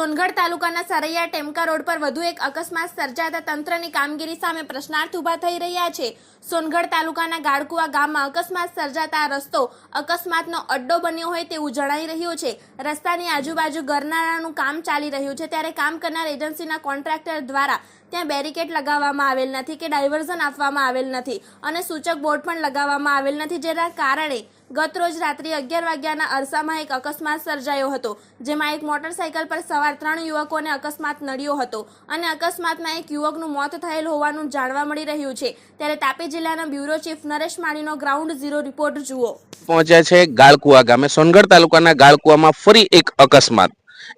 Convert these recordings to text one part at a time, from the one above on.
સોનગઢ તાલુકાના સરૈયા ટેમકા રોડ પર વધુ એક અકસ્માત સર્જાતા તંત્રની કામગીરી સામે પ્રશ્નાર્થ ઊભા થઈ રહ્યા છે. સોનગઢ તાલુકાના ગાળકુવા ગામમાં અકસ્માત સર્જાતા રસ્તો અકસ્માતનો અડ્ડો બન્યો હોય તેવું જણાઈ રહ્યું છે. રસ્તાની આજુબાજુ ગરનાળાનું કામ ચાલી રહ્યું છે. ત્યારે કામ કરનાર એજન્સીના કોન્ટ્રાક્ટર દ્વારા ત્યાં બેરિકેડ લગાવવામાં આવેલ નથી કે ડાયવર્ઝન આપવામાં આવેલ નથી અને સૂચક બોર્ડ પણ લગાવવામાં આવેલ નથી, જેના કારણે ગત રોજ રાત્રે અગિયાર વાગ્યાના અરસામાં એક અકસ્માત સર્જાયો હતો, જેમાં એક મોટરસાયકલ પર સવાર ત્રણ યુવકોને અકસ્માત નડ્યો હતો અને અકસ્માતમાં એક યુવકનું મોત થયેલ હોવાનું જાણવા મળી રહ્યું છે. ત્યારે તાપી જિલ્લાના બ્યુરો ચીફ નરેશ માળીનો ગ્રાઉન્ડ ઝીરો રિપોર્ટ જુઓ. પહોંચ્યા છે ગાળકુવા ગામે. સોનગઢ તાલુકાના ગાળકુવામાં ફરી એક અકસ્માત.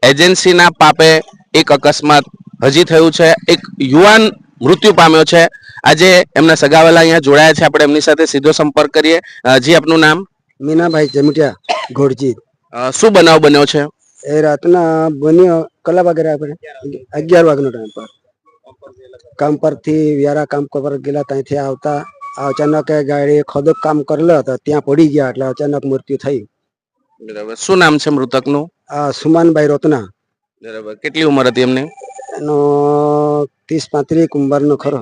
એજન્સીના પાપે એક અકસ્માત હજી થયું છે. એક યુવાન મૃત્યુ પામ્યો છે. આજે એમના સગાવાલા અહીંયા જોડાયા છે. આપણે એમની સાથે સીધો સંપર્ક કરીએ. હજી જી આપનું નામ? મીનાભાઈ જમટિયા ઘોડજી શું બનાવ બન્યો છે? એ રાતના બન્યો કલા વાગે આપણે અગિયાર વાગનો ટાઈમ પર. કામ પરથી વ્યારા કામ પર ગયેલા ત્યાંથી આવતા અચાનક એ ગાડી ખોદક કામ કરેલો હતો. ત્યાં પડી ગયા એટલે અચાનક મૃત્યુ થઈ બરાબર. શું નામ છે મૃતકનું? સુમાનભાઈ રોતના. બરાબર. કેટલી ઉંમર હતી એમની? એનો ત્રીસ પાંત્રીસ ઉંમરનો ખરો.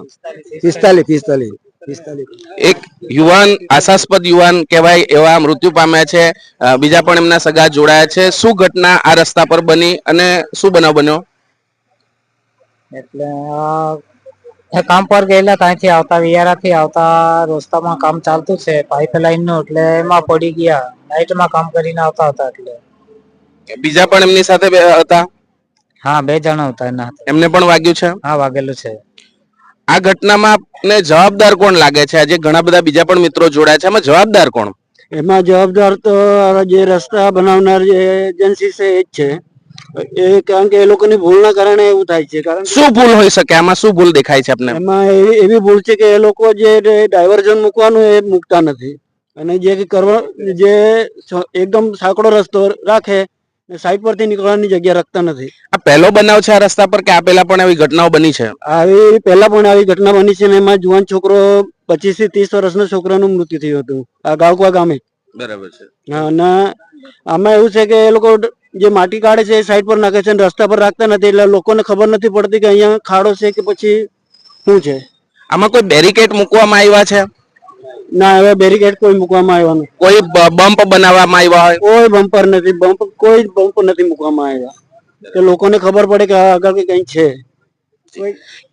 પિસ્તાલીસ પિસ્તાલીસ એક યુવાન આશાસ્પદ યુવાન કહેવાય એવા મૃત્યુ પામ્યા છે. બીજા પણ એમના સગા જોડાયા છે. શું ઘટના આ રસ્તા પર બની અને શું બનાવ બન્યો? એટલે કામ પર ગયેલા ત્યાંથી આવતા વિયારાથી આવતા રસ્તામાં કામ ચાલતું છે. પાઇપલાઇનનું એટલે એમાં પડી ગયા. નાઇટમાં કામ કરીને આવતા હતા એટલે. બીજા પણ એમની સાથે હતા? હા બે જણા હતા એના હાથે. એમને પણ વાગ્યું છે? હા વાગેલું છે. આ ઘટનામાં આપને જવાબદાર કોણ લાગે છે? આજે ઘણા બધા બીજા પણ મિત્રો જોડાયા છે. એમાં જવાબદાર કોણ? એમાં જવાબદાર તો જે રસ્તા બનાવનાર જે એજન્સી છે એ જ છે. એ કારણ કે એ લોકોની ભૂલના કારણે એવું થાય છે. કારણ કે શું ભૂલ હોઈ શકે? આમાં શું ભૂલ દેખાય છે આપને? એમાં એવી એવી ભૂલ છે કે એ લોકો જે ડાયવર્ઝન મૂકવાનું એ મૂકતા નથી. અને જે કરવા જે સ- એકદમ સાંકડો રસ્તો રાખે સાઈડ પરથી નીકળવાની જગ્યા રાખતા નથી. આ પહેલો બનાવ છે આ રસ્તા પર કે આ પહેલા પણ આવી ઘટનાઓ બની છે? આવી પહેલા પણ આવી ઘટના બની છે ને એમાં જુવાન છોકરો પચીસથી ત્રીસ વર્ષનો છોકરાનું મૃત્યુ થયું હતું આ ગાવકવા ગામે. બરાબર છે. અને આમાં એવું છે કે એ લોકો જે માટી કાઢે છે એ સાઈડ પર નાખે છે અને રસ્તા પર રાખતા નથી એટલે લોકોને ખબર નથી પડતી કે અહીંયા ખાડો છે કે પછી શું છે. આમાં કોઈ બેરિકેડ મૂકવામાં આવ્યા છે? ના હવે બેરીકેડ કોઈ મૂકવામાં આવ્યા નથી. કોઈ બમ્પ બનાવવામાં આવ્યા હોય? કોઈ બમ્પર નથી બમ્પ કોઈ બમ્પ નથી મૂકવામાં આવ્યા. કે લોકોને ખબર પડે કે આગળ આગળ કઈ છે.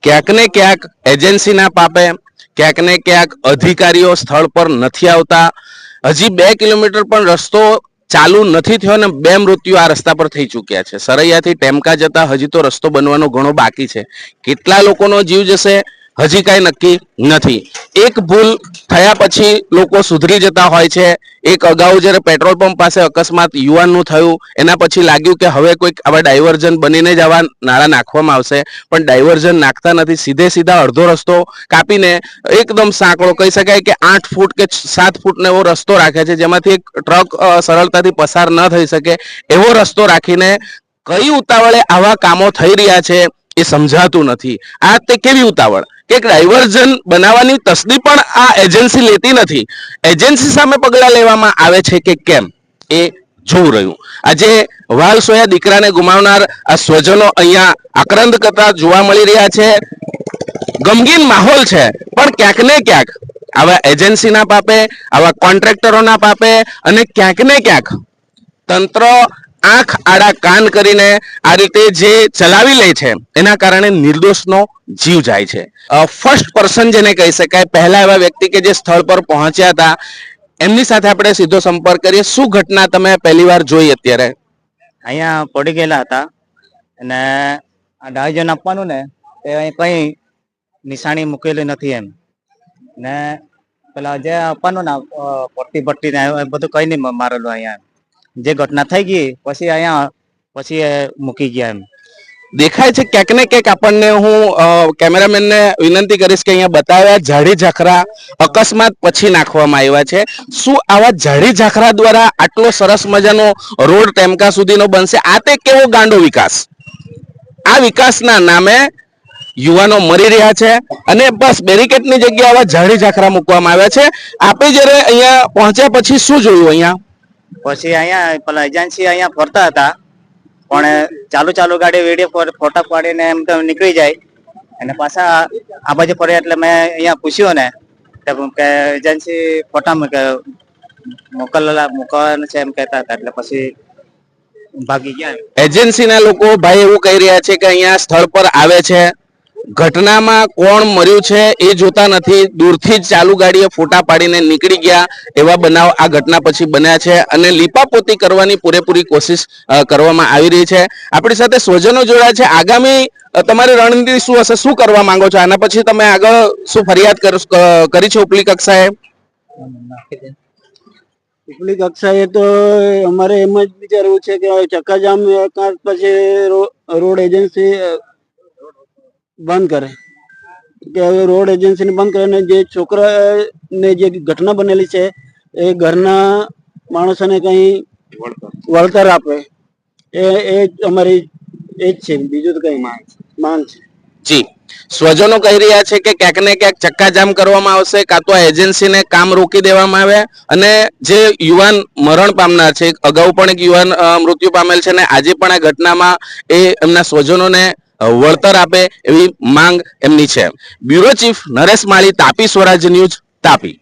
ક્યાંક ને ક્યાંક એજન્સીના પાપે ક્યાંક ને ક્યાંક અધિકારીઓ સ્થળ પર નથી આવતા. હજી બે કિલોમીટર પણ રસ્તો ચાલુ નથી થયો ને બે મૃત્યુ આ રસ્તા પર થઈ ચૂક્યા છે. સરૈયાથી ટેમકા જતા હજી તો રસ્તો બનવાનો ઘણો બાકી છે. કેટલા લોકોનો જીવ જશે હજી કાંઈ નક્કી નથી. એક ભૂલ થયા પછી લોકો સુધરી જતા હોય છે. એક અગાઉ જ્યારે પેટ્રોલ પંપ પાસે અકસ્માત યુવાનનું થયું, એના પછી લાગ્યું કે હવે કોઈક આવા ડાયવર્ઝન બનીને જ આવા નાળા નાખવામાં આવશે. પણ ડાયવર્ઝન નાખતા નથી. સીધે સીધા અડધો રસ્તો કાપીને એકદમ સાંકળો કહી શકાય કે આઠ ફૂટ કે સાત ફૂટનો એવો રસ્તો રાખે છે, જેમાંથી એક ટ્રક સરળતાથી પસાર ન થઈ શકે એવો રસ્તો રાખીને કઈ ઉતાવળે આવા કામો થઈ રહ્યા છે એ સમજાતું નથી. આ તે કેવી ઉતાવળ? કે ડાયવર્ઝન બનાવવાની તસ્દી પણ આ એજન્સી લેતી નથી. એજન્સી સામે પગલાં લેવામાં આવે છે કે કેમ? એ જોવું રહ્યું. આજે વાલ સોયા દીકરાને ગુમાવનાર આ સ્વજનો અહીંયા આક્રંદ કરતા જોવા મળી રહ્યા છે. ગમગીન માહોલ છે, પણ ક્યાંક ને ક્યાંક આવા એજન્સીના પાપે, આવા કોન્ટ્રાક્ટરોના પાપે અને ક્યાંક ને ક્યાંક તંત્ર આંખ, આડા કાન કરીને આ રીતે જે ચલાવી લે છે, એના કારણે નિર્દોષનો જીવ જાય છે. ફર્સ્ટ પર્સન જેને કહી શકાય, પહેલા એવા વ્યક્તિ કે જે સ્થળ પર પહોંચ્યા હતા, એમની સાથે આપણે સીધો સંપર્ક કરીએ. શું ઘટના તમે પહેલી વાર જોઈ અત્યારે? અહીંયા પડી ગયેલા હતા અને આ ડાયજન આપવાનું ને તે અહીં કઈ નિશાની મૂકેલી નથી એમ. ને પેલા જે આપવાનું ને પટ્ટી પટ્ટી ને બધું કઈ નહીં મારેલું અહીંયા જે ઘટના થઈ ગઈ, પછી અહીંયા, પછી મૂકી ગયા એમ. દેખાય છે ક્યાંક ને ક્યાંક આપણને હું કેમેરામેનને વિનંતી કરીશ કે અહીંયા બતાવ્યા ઝાડી ઝાખરા અકસ્માત પછી નાખવામાં આવ્યા છે. શું આવા ઝાડી ઝાખરા દ્વારા આટલો સરસ મજાનો રોડ ટેમકા સુધીનો બનશે? આ તે કેવો ગાંડો વિકાસ? આ વિકાસના નામે યુવાનો મરી રહ્યા છે અને બસ બેરિકેડની જગ્યાએ આવા ઝાડી ઝાખરા મૂકવામાં આવ્યા છે. આપણે જ્યારે અહીંયા પહોંચ્યા પછી શું જોયું અહીંયા? પછી અહીંયા, પેલા એજન્સી અહીંયા ફરતા હતા. પણ ચાલુ ચાલુ ગાડી વીડિયો ફોટા પાડીને એમ તો નીકળી જાય. અને પાછા આ બાજુ ફરે એટલે મેં અહીંયા પૂછ્યું ને, કે એજન્સી ફોટા મૂકે મોકલેલા મોકલવાના છે એમ કહેતા હતા. એટલે પછી ભાગી ગયા એજન્સીના લોકો ભાઈ એવું કહી રહ્યા છે કે અહીંયા સ્થળ પર આવે છે. ઘટનામાં કોણ મર્યું છે એ જોતા નથી. દૂરથી જ ચાલુ ગાડીએ ફોટા પાડીને નીકળી ગયા. એવા બનાવ આ ઘટના પછી બન્યા છે અને લીપાપોતી કરવાની પૂરેપૂરી કોશિશ કરવામાં આવી રહી છે. આપણી સાથે સ્વજનો જોડાયા છે. આગામી તમારી રણનીતિ શું હશે? શું કરવા માંગો છો? આના પછી તમે આગળ શું ફરિયાદ કરો- છે ઉપલી કક્ષાએ? ઉપલી કક્ષાએ તો અમારે એમ જ વિચારવું છે કે ચક્કાજામ પછી રોડ એજન્સી બંધ કરે. કે હવે રોડ એજન્સીને બંધ કરે અને જે છોકરાને જે ઘટના બનેલી છે, એ ઘરના માણસોને કંઈ વળતર આપે. એ એ અમારી એ જ છે. બીજું તો કંઈ માંગ છે. જી. સ્વજનો કહી રહ્યા છે કે ક્યાંક ને ક્યાંક ચક્કાજામ કરવામાં આવશે, કાં તો એજન્સીને કામ રોકી દેવામાં આવે અને જે યુવાન મરણ પામનાર છે, અગાઉ પણ એક યુવાન મૃત્યુ પામેલ છે અને આજે પણ આ ઘટનામાં એ એમના સ્વજનોને વળતર આપે એવી માંગ એમની છે. Bureau chief Naresh Mali Tapi Swaraj news Tapi.